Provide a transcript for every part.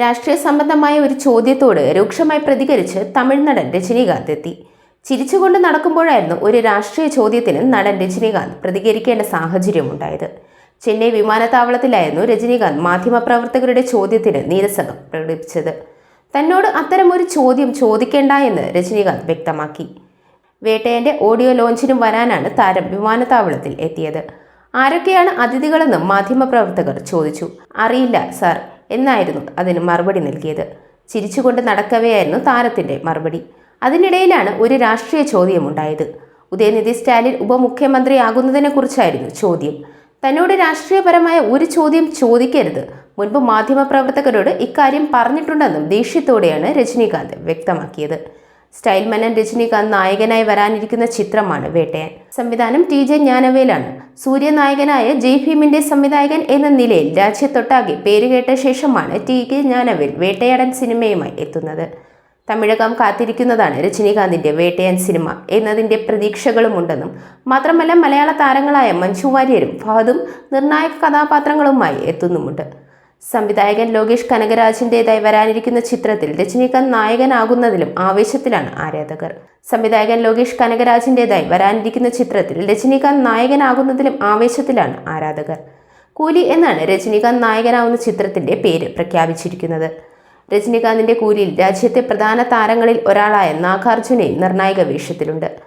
രാഷ്ട്രീയ സംബന്ധമായ ഒരു ചോദ്യത്തോട് രൂക്ഷമായി പ്രതികരിച്ച് തമിഴ് നടൻ രജനീകാന്ത് എത്തി. ചിരിച്ചുകൊണ്ട് നടക്കുമ്പോഴായിരുന്നു ഒരു രാഷ്ട്രീയ ചോദ്യത്തിന് നടൻ രജനീകാന്ത് പ്രതികരിക്കേണ്ട സാഹചര്യമുണ്ടായത്. ചെന്നൈ വിമാനത്താവളത്തിലായിരുന്നു രജനീകാന്ത് മാധ്യമപ്രവർത്തകരുടെ ചോദ്യത്തിന് നീരസം പ്രകടിപ്പിച്ചത്. തന്നോട് അത്തരമൊരു ചോദ്യം ചോദിക്കേണ്ട എന്ന് രജനീകാന്ത് വ്യക്തമാക്കി. വേട്ടയന്റെ ഓഡിയോ ലോഞ്ചിനും വരാനാണ് താരം വിമാനത്താവളത്തിൽ എത്തിയത്. ആരൊക്കെയാണ് അതിഥികളെന്ന് മാധ്യമപ്രവർത്തകർ ചോദിച്ചു. അറിയില്ല സാർ. എന്നായിരുന്നു അതിന് മറുപടി നൽകിയത്. ചിരിച്ചുകൊണ്ട് നടക്കവെയായിരുന്നു താരത്തിന്റെ മറുപടി. അതിനിടയിലാണ് ഒരു രാഷ്ട്രീയ ചോദ്യമുണ്ടായത് ഉദയനിധി സ്റ്റാലിൻ ഉപമുഖ്യമന്ത്രിയാകുന്നതിനെക്കുറിച്ചായിരുന്നു ചോദ്യം. തന്നോട് രാഷ്ട്രീയപരമായ ഒരു ചോദ്യം ചോദിക്കരുത്. മുൻപ് മാധ്യമപ്രവർത്തകരോട് ഇക്കാര്യം പറഞ്ഞിട്ടുണ്ടെന്നും ദേഷ്യത്തോടെയാണ് രജനീകാന്ത് വ്യക്തമാക്കിയത്. സ്റ്റൈൽ മനൻ രജനീകാന്ത് നായകനായി വരാനിരിക്കുന്ന ചിത്രമാണ് വേട്ടയാൻ. സംവിധാനം ടി ജെ ജ്ഞാനവേലാണ്. സൂര്യനായകനായ ജയ് ഭീമിന്റെ സംവിധായകൻ എന്ന നിലയിൽ രാജ്യത്തൊട്ടാകെ പേരുകേട്ട ശേഷമാണ് ടി കെ ജ്ഞാനവിൽ വേട്ടയാടൻ സിനിമയുമായി എത്തുന്നത്. തമിഴകം കാത്തിരിക്കുന്നതാണ് രജനീകാന്തിന്റെ വേട്ടയാൻ സിനിമ എന്നതിന്റെ പ്രതീക്ഷകളുമുണ്ടെന്നും മാത്രമല്ല മലയാള താരങ്ങളായ മഞ്ജു വാര്യരും ഫഹദും നിർണായക കഥാപാത്രങ്ങളുമായി എത്തുന്നുമുണ്ട്. സംവിധായകൻ ലോകേഷ് കനകരാജിന്റെതായി വരാനിരിക്കുന്ന ചിത്രത്തിൽ രജനീകാന്ത് നായകനാകുന്നതിലും ആവേശത്തിലാണ് ആരാധകർ. സംവിധായകൻ ലോകേഷ് കനകരാജിന്റെതായി വരാനിരിക്കുന്ന ചിത്രത്തിൽ രജനീകാന്ത് നായകനാകുന്നതിലും ആവേശത്തിലാണ് ആരാധകർ. കൂലി എന്നാണ് രജനീകാന്ത് നായകനാവുന്ന ചിത്രത്തിന്റെ പേര് പ്രഖ്യാപിച്ചിരിക്കുന്നത്. രജനീകാന്തിന്റെ കൂലിയിൽ രാജ്യത്തെ പ്രധാന താരങ്ങളിൽ ഒരാളായ നാഗാർജുനയും നിർണായക വേഷത്തിലുണ്ട്.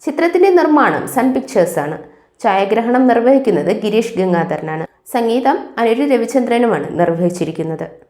ചിത്രത്തിന്റെ നിർമ്മാണം സൺ പിക്ചേഴ്സാണ്. ഛായാഗ്രഹണം നിർവഹിക്കുന്നത് ഗിരീഷ് ഗംഗാധരനാണ്. സംഗീതം അനിരു രവിചന്ദ്രനുമാണ് നിർവഹിച്ചിരിക്കുന്നത്.